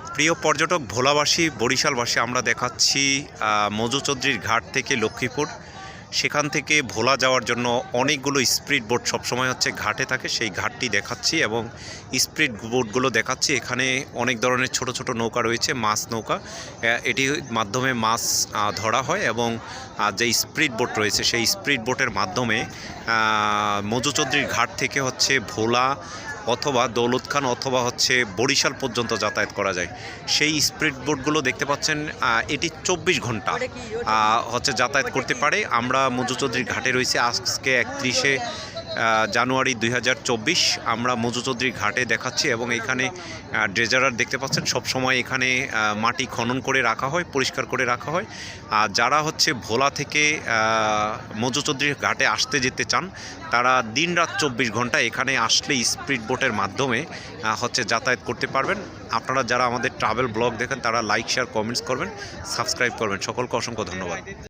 প্রিয় পর্যটক ভোলাবাসী বরিশালবাসী আমরা দেখাচ্ছি আহ, মজু চৌধুরীর ঘাট থেকে লক্ষ্মীপুর। সেখান থেকে ভোলা যাওয়ার জন্য অনেকগুলো স্প্রিড বোট সবসময় হচ্ছে ঘাটে থাকে সেই ঘাটটি দেখাচ্ছি এবং স্প্রিড বোটগুলো দেখাচ্ছি। এখানে অনেক ধরনের ছোট ছোট নৌকা রয়েছে মাছ নৌকা। এটির মাধ্যমে মাছ ধরা হয় এবং যে স্পিড বোট রয়েছে সেই স্প্রিড বোটের মাধ্যমে আহ, মজু চৌধুরীর ঘাট থেকে হচ্ছে ভোলা অথবা দৌলত খান অথবা হচ্ছে বরিশাল পর্যন্ত যাতায়াত করা যায়। সেই স্পিড বোটগুলো দেখতে পাচ্ছেন এটি চব্বিশ ঘণ্টা হচ্ছে যাতায়াত করতে পারে। আমরা মজু চৌধুরীর ঘাটে রয়েছে আজকে একত্রিশে জানুয়ারি দুই হাজার চব্বিশ আমরা মজুচৌধুরী ঘাটে দেখাচ্ছি এবং এখানে ড্রেজারার দেখতে পাচ্ছেন সব সময় এখানে মাটি খনন করে রাখা হয় পরিষ্কার করে রাখা হয়। আর যারা হচ্ছে ভোলা থেকে আহ, মজু ঘাটে আসতে যেতে চান তারা দিনরাত চব্বিশ ঘণ্টা এখানে আসলে স্পিড বোটের মাধ্যমে হচ্ছে যাতায়াত করতে পারবেন। আপনারা যারা আমাদের ট্রাভেল ব্লগ দেখেন তারা লাইক শেয়ার কমেন্টস করবেন সাবস্ক্রাইব করবেন। সকলকে অসংখ্য ধন্যবাদ।